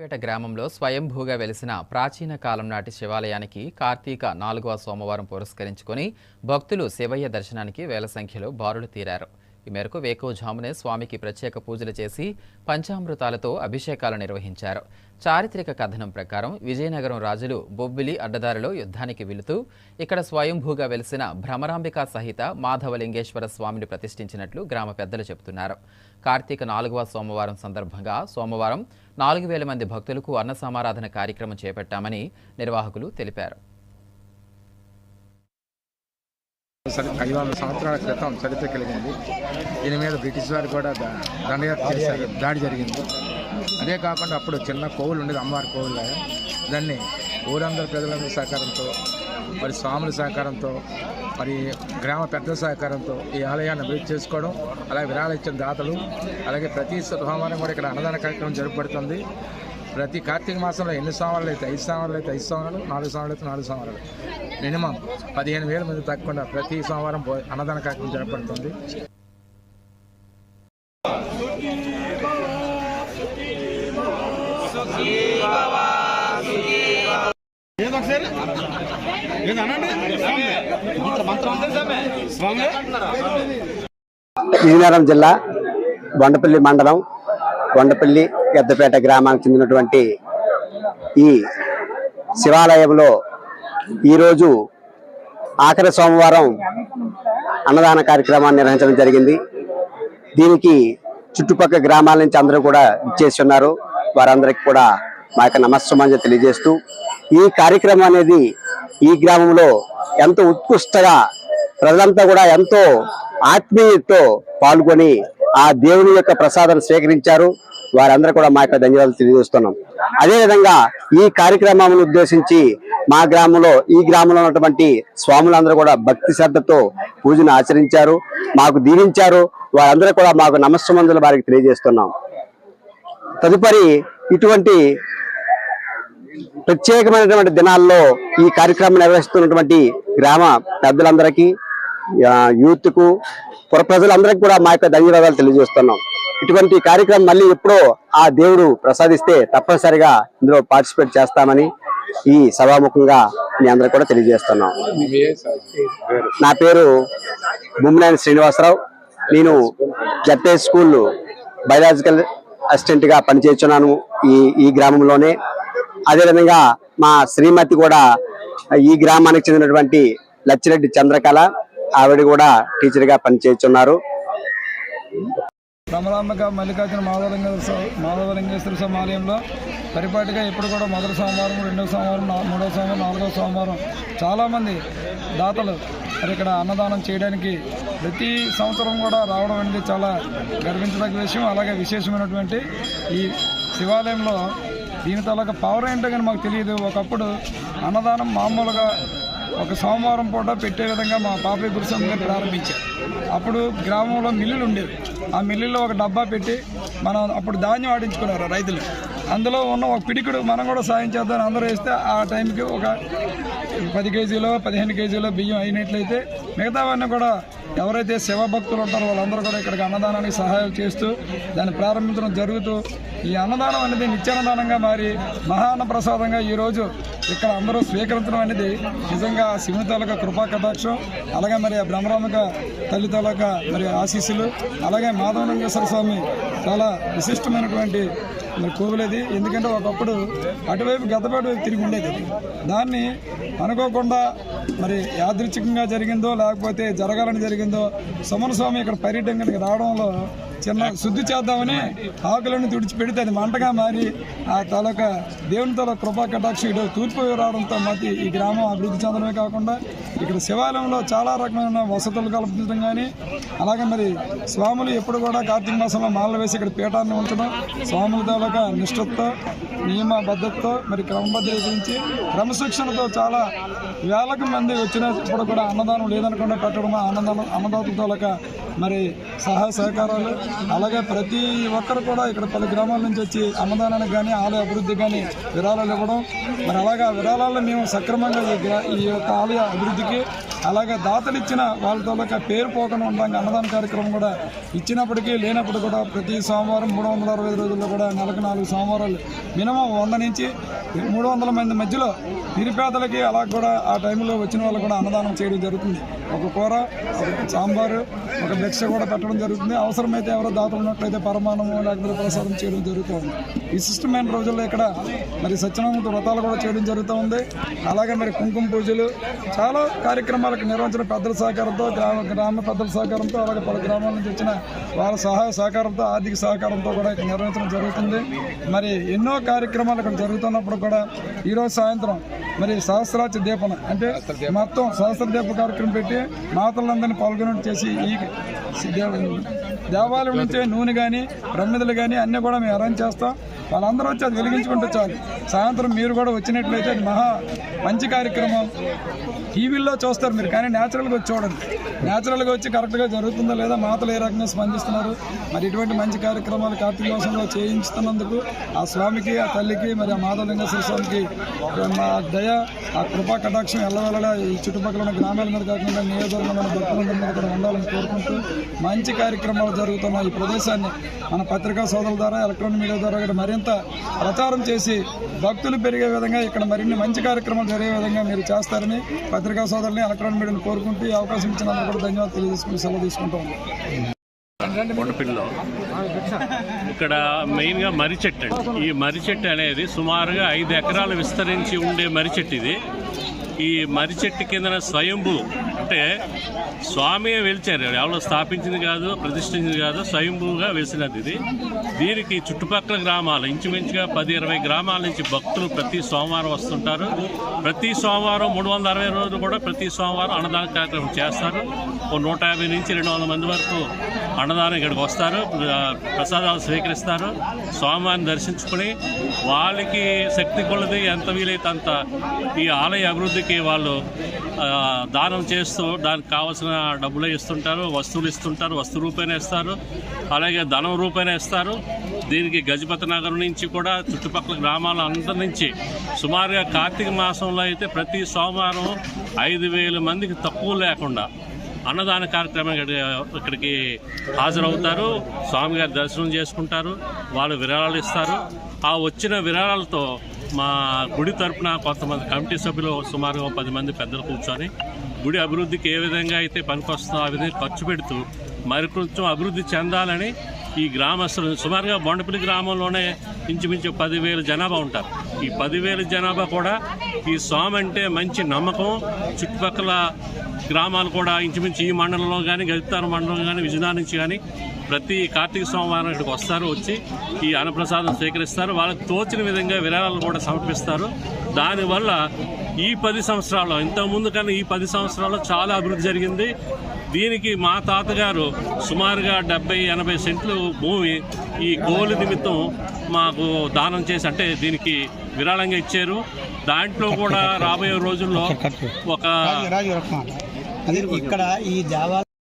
పేట గ్రామంలో స్వయంభూగా వెలిసిన ప్రాచీన కాలం నాటి శివాలయానికి కార్తీక నాలుగవ సోమవారం పురస్కరించుకుని భక్తులు శివయ్య దర్శనానికి వేల సంఖ్యలో బారులు తీరారు. ఈ మేరకు వేకోజామునే స్వామికి ప్రత్యేక పూజలు చేసి పంచామృతాలతో అభిషేకాలు నిర్వహించారు. చారిత్రక కథనం ప్రకారం విజయనగరం రాజులు బొబ్బిలి అడ్డదారిలో యుద్ధానికి వెళుతూ ఇక్కడ స్వయంభూగా వెలిసిన భ్రమరాంబిక సహిత మాధవలింగేశ్వర స్వామిని ప్రతిష్ఠించినట్లు గ్రామ పెద్దలు చెబుతున్నారు. కార్తీక నాలుగవ సోమవారం సందర్భంగా సోమవారం నాలుగు వేల మంది భక్తులకు అన్న సమారాధన కార్యక్రమం చేపట్టామని నిర్వాహకులు తెలిపారు. ఐదు వందల సంవత్సరాల క్రితం చరిత్ర కలిగింది. దీని మీద బ్రిటిష్ వారు కూడా దండయాత్ర చేశారు. దాడి జరిగింది. అదే కాకుండా అప్పుడు చిన్న కోవులు ఉండేది అమ్మవారి కోవులు దాన్ని ఊరందరి ప్రజలందరి సహకారంతో మరి స్వాముల సహకారంతో మరి గ్రామ పెద్దల సహకారంతో ఈ ఆలయాన్ని అభివృద్ధి చేసుకోవడం అలాగే విరాళ ఇచ్చిన దాతలు అలాగే ప్రతి సోమవారం కూడా ఇక్కడ అన్నదాన కార్యక్రమం జరుపుబడుతుంది. ప్రతి కార్తీక మాసంలో ఎన్ని సోమవారాలు అయితే ఐదు సోమవారాలు అయితే ఐదు సోమవారాలు నాలుగు సోమవారాలు అయితే నాలుగు సోమవారాలు మినిమం పదిహేను వేల మంది తగ్గకుండా ప్రతి సోమవారం అన్నదాన కార్యక్రమం జరపబడుతుంది. విజయనగరం జిల్లా బొండపల్లి మండలం కొండపల్లి పెద్దపేట గ్రామానికి చెందినటువంటి ఈ శివాలయంలో ఈరోజు ఆఖరి సోమవారం అన్నదాన కార్యక్రమాన్ని నిర్వహించడం జరిగింది. దీనికి చుట్టుపక్కల గ్రామాల నుంచి అందరూ కూడా ఇచ్చేసి ఉన్నారు. వారందరికీ కూడా మా యొక్క నమస్సమాజ తెలియజేస్తూ ఈ కార్యక్రమం అనేది ఈ గ్రామంలో ఎంతో ఉత్కృష్టగా ప్రజలంతా కూడా ఎంతో ఆత్మీయతో పాల్గొని ఆ దేవుని యొక్క ప్రసాదం స్వీకరించారు. వారందరూ కూడా మా యొక్క ధన్యవాదాలు తెలియజేస్తున్నాం. అదేవిధంగా ఈ కార్యక్రమాలను ఉద్దేశించి మా గ్రామంలో ఈ గ్రామంలో ఉన్నటువంటి స్వాములందరూ కూడా భక్తి శ్రద్ధతో పూజను ఆచరించారు మాకు దీవించారు. వారందరూ కూడా మాకు నమస్సమందులు వారికి తెలియజేస్తున్నాం. తదుపరి ఇటువంటి ప్రత్యేకమైనటువంటి దినాల్లో ఈ కార్యక్రమం నిర్వహిస్తున్నటువంటి గ్రామ పెద్దలందరికీ యూత్కు పుర ప్రజలందరికీ కూడా మా యొక్క ధన్యవాదాలు తెలియజేస్తున్నాం. ఇటువంటి కార్యక్రమం మళ్ళీ ఎప్పుడో ఆ దేవుడు ప్రసాదిస్తే తప్పనిసరిగా ఇందులో పార్టిసిపేట్ చేస్తామని ఈ సభాముఖంగా మీ అందరికి కూడా తెలియజేస్తున్నాం. నా పేరు బొమ్మినేని శ్రీనివాసరావు. నేను జట్టే స్కూల్ బయలాజికల్ అసిస్టెంట్గా పనిచేస్తున్నాను ఈ ఈ గ్రామంలోనే. అదేవిధంగా మా శ్రీమతి కూడా ఈ గ్రామానికి చెందినటువంటి లచ్చిరెడ్డి చంద్రకళ ఆవిడ కూడా టీచర్గా పనిచేస్తున్నారు. భ్రమరాంబక మల్లికార్జున మాధవలింగేశ్వర మాధవలింగేశ్వర స్వామి ఆలయంలో పరిపాటిగా ఇప్పుడు కూడా మొదటి సోమవారం రెండవ సోమవారం మూడవ సోమవారం నాలుగవ సోమవారం చాలామంది దాతలు మరి ఇక్కడ అన్నదానం చేయడానికి ప్రతి సంవత్సరం కూడా రావడం అనేది చాలా గర్వించదగ్గ విషయం. అలాగే విశేషమైనటువంటి ఈ శివాలయంలో దీని తాలూకా పవర్ ఏంటో కానీ మాకు తెలియదు. ఒకప్పుడు అన్నదానం మామూలుగా ఒక సోమవారం పూట పెట్టే విధంగా మా పాపయ్య గురుస్వామి గారు ప్రారంభించారు. అప్పుడు గ్రామంలో మిల్లులు ఉండేవి. ఆ మిల్లుల్లో ఒక డబ్బా పెట్టి మనం అప్పుడు ధాన్యం ఆడించుకున్నారు రైతులు. అందులో ఉన్న ఒక పిడికుడు మనం కూడా సాయం చేద్దాం అందరూ వేస్తే ఆ టైంకి ఒక పది కేజీలో పదిహేను కేజీలో బియ్యం అయినట్లయితే మిగతావన్నీ కూడా ఎవరైతే శివ భక్తులు ఉంటారో వాళ్ళందరూ కూడా ఇక్కడికి అన్నదానానికి సహాయం చేస్తూ దాన్ని ప్రారంభించడం జరుగుతూ ఈ అన్నదానం అనేది నిత్యాన్నదానంగా మారి మహాన్న ప్రసాదంగా ఈరోజు ఇక్కడ అందరూ స్వీకరించడం అనేది నిజంగా శివుని తాలూకా కృపా కటాక్షం అలాగే మరి ఆ బ్రహ్మరామిక తల్లి తాలూకా మరి ఆశీస్సులు అలాగే మాధవలింగేశ్వర స్వామి చాలా విశిష్టమైనటువంటి మరి కోవిలది ఎందుకంటే ఒకప్పుడు అటువైపు గతపేట వైపు తిరిగి ఉండేది దాన్ని అనుకోకుండా మరి యాదృచ్ఛికంగా జరిగిందో లేకపోతే జరగాలని జరిగింది సుమన స్వామి ఇక్కడ పర్యటన రావడంలో చిన్న శుద్ధి చేద్దామని ఆకులను తుడిచి పెడితే అది మంటగా మారి ఆ తాలూకా దేవుని తల కృపా కటాక్ష ఇటు తూర్పు రావడంతో మధ్య ఈ గ్రామం అభివృద్ధి చెందడమే కాకుండా ఇక్కడ శివాలయంలో చాలా రకమైన వసతులు కల్పించడం కానీ అలాగే మరి స్వాములు ఎప్పుడు కూడా కార్తీక మాసంలో మాలలు వేసి ఇక్కడ పీఠాన్ని ఉంచడం స్వాముల తాలూకా నిష్ఠతో నియమబద్ధతతో మరి క్రమబద్ధీకరించి క్రమశిక్షణతో చాలా వేలకు మంది వచ్చినప్పుడు కూడా అన్నదానం లేదనకుండా పెట్టడం అన్నదానం అన్నదాతల తాలూకా మరి సహాయ సహకారాలు అలాగే ప్రతి ఒక్కరు కూడా ఇక్కడ పలు గ్రామాల నుంచి వచ్చి అన్నదానానికి కానీ ఆలయ అభివృద్ధి కానీ విరాళాలు ఇవ్వడం. మరి అలాగా విరాళాలను మేము సక్రమంగా ఈ ఈ యొక్క ఆలయ అభివృద్ధికి అలాగే దాతలు ఇచ్చిన వాళ్ళతో పేరు పోకుండా ఉండడానికి అన్నదాన కార్యక్రమం కూడా ఇచ్చినప్పటికీ లేనప్పుడు కూడా ప్రతి సోమవారం మూడు వందల అరవై రోజుల్లో కూడా నెలకు నాలుగు సోమవారాలు మినిమం వంద నుంచి మూడు వందల మంది మధ్యలో నిరుపేదలకి అలా కూడా ఆ టైంలో వచ్చిన వాళ్ళు కూడా అన్నదానం చేయడం జరుగుతుంది. ఒక కూర ఒక సాంబారు ఒక భిక్ష కూడా పెట్టడం జరుగుతుంది. అవసరమైతే ఎవరో దాతలు ఉన్నట్లయితే పరమాణము లేకపోతే ప్రసాదం చేయడం జరుగుతుంది. విశిష్టమైన రోజుల్లో ఇక్కడ మరి సత్యనారాయణ వ్రతాలు కూడా చేయడం జరుగుతూ ఉంది. అలాగే మరి కుంకుమ పూజలు చాలా కార్యక్రమాలకు నిర్వహించిన పెద్దల సహకారంతో గ్రామ గ్రామ పెద్దల సహకారంతో అలాగే పలు గ్రామాల నుంచి వచ్చిన వాళ్ళ సహాయ సహకారంతో ఆర్థిక సహకారంతో కూడా ఇక్కడ నిర్వహించడం జరుగుతుంది. మరి ఎన్నో కార్యక్రమాలు ఇక్కడ జరుగుతున్నప్పుడు కూడా ఈరోజు సాయంత్రం మరి సహస్రాచ దీపన అంటే మొత్తం సహస్ర దీప కార్యక్రమం పెట్టి మాతలందరినీ పాల్గొనట్టు చేసి ఈ దేవాలయం దేవాలయం నుంచే నూనె కానీ ప్రమిదలు కానీ అన్నీ కూడా మేము అరేంజ్ చేస్తాం. వాళ్ళందరూ వచ్చి అది వెలిగించుకుంటూ చాలు. సాయంత్రం మీరు కూడా వచ్చినట్లయితే అది మహా మంచి కార్యక్రమం. టీవీల్లో చూస్తారు మీరు కానీ న్యాచురల్గా వచ్చి చూడండి. న్యాచురల్గా వచ్చి కరెక్ట్గా జరుగుతుందో లేదా మాతలు ఏ రకంగా స్పందిస్తున్నారు? మరి ఇటువంటి మంచి కార్యక్రమాలు కార్తీక మాసంలో చేయించుతున్నందుకు ఆ స్వామికి ఆ తల్లికి మరి ఆ మాధవలింగేశ్వర స్వామికి మా దయ ఆ కృపా కటాక్షం ఎల్లవెల్లలా ఈ చుట్టుపక్కల ఉన్న గ్రామాల మీద కాకుండా నియోజకవర్గంలో భక్తులందరి మీద కూడా ఉండాలని కోరుకుంటూ మంచి కార్యక్రమాలు జరుగుతున్నాయి. ఈ ప్రదేశాన్ని మన పత్రికా సోదరుల ద్వారా ఎలక్ట్రానిక్ మీడియా ద్వారా కూడా మరింత ప్రచారం చేసి భక్తులు పెరిగే విధంగా ఇక్కడ మరిన్ని మంచి కార్యక్రమాలు జరిగే విధంగా మీరు చేస్తారని పత్రికా సోదరుని ఎలక్ట్రానిక్ మీడియాను కోరుకుంటూ ఈ అవకాశం ఇచ్చినందుకు కూడా ధన్యవాదాలు తెలియజేసుకుని సెలవు తీసుకుంటాం. కొండపిల్లిలో ఇక్కడ మెయిన్గా మర్రి చెట్టు అండి. ఈ మర్రి చెట్టు అనేది సుమారుగా ఐదు ఎకరాలు విస్తరించి ఉండే మర్రి చెట్టు ఇది. ఈ మర్రి చెట్టు కిందన స్వయంభూ అంటే స్వామి వెలిచారు. ఎవరో స్థాపించింది కాదు ప్రతిష్ఠించింది కాదు స్వయంభూగా వెలిసినది ఇది. దీనికి చుట్టుపక్కల గ్రామాలు ఇంచుమించుగా పది ఇరవై గ్రామాల నుంచి భక్తులు ప్రతి సోమవారం వస్తుంటారు. ప్రతి సోమవారం మూడు వందల అరవై రోజులు కూడా ప్రతి సోమవారం అన్నదాన కార్యక్రమం చేస్తారు. ఓ నూట యాభై నుంచి రెండు వందల మంది వరకు అన్నదానం ఇక్కడికి వస్తారు. ప్రసాదాలు స్వీకరిస్తారు. స్వామివారిని దర్శించుకుని వాళ్ళకి శక్తి కొలది ఎంత వీలైతే అంత ఈ ఆలయ అభివృద్ధికి వాళ్ళు దానం చేస్తూ దానికి కావాల్సిన డబ్బులు ఇస్తుంటారు వస్తువులు ఇస్తుంటారు వస్తు రూపేణ ఇస్తారు. అలాగే ధనం రూపేణ ఇస్తారు. దీనికి గజపతి నగరం నుంచి కూడా చుట్టుపక్కల గ్రామాల అందరి నుంచి సుమారుగా కార్తీక మాసంలో అయితే ప్రతి సోమవారం ఐదు వేల మందికి తక్కువ లేకుండా అన్నదాన కార్యక్రమం ఇక్కడికి హాజరవుతారు. స్వామిగారి దర్శనం చేసుకుంటారు. వాళ్ళు విరాళాలు ఇస్తారు. ఆ వచ్చిన విరాళాలతో మా గుడి తరపున కొంతమంది కమిటీ సభ్యులు సుమారుగా పది మంది పెద్దలు కూర్చొని గుడి అభివృద్ధికి ఏ విధంగా అయితే పనికొస్తుందో ఆ విధంగా ఖర్చు పెడుతూ మరి కొంచెం అభివృద్ధి చెందాలని ఈ గ్రామస్తులు సుమారుగా బొండపల్లి గ్రామంలోనే ఇంచుమించు పదివేలు జనాభా ఉంటారు. ఈ పదివేల జనాభా కూడా ఈ స్వామి అంటే మంచి నమ్మకం. చుట్టుపక్కల గ్రామాలు కూడా ఇంచుమించు ఈ మండలంలో కానీ గజితార మండలం కానీ విజయనగరం నుంచి కానీ ప్రతి కార్తీక సోమవారం ఇక్కడికి వస్తారు వచ్చి ఈ అన్నప్రసాదం స్వీకరిస్తారు. వాళ్ళకి తోచిన విధంగా విరాళాలు కూడా సమర్పిస్తారు. దానివల్ల ఈ పది సంవత్సరాల్లో ఇంతకుముందు కన్నా ఈ పది సంవత్సరాల్లో చాలా అభివృద్ధి జరిగింది. దీనికి మా తాతగారు సుమారుగా డెబ్బై ఎనభై సెంట్లు భూమి ఈ గోలు నిమిత్తం మాకు దానం చేసి అంటే దీనికి విరాళంగా ఇచ్చారు. దాంట్లో కూడా రాబోయే రోజుల్లో ఒక ఇక్కడ ఈ దేవాలయం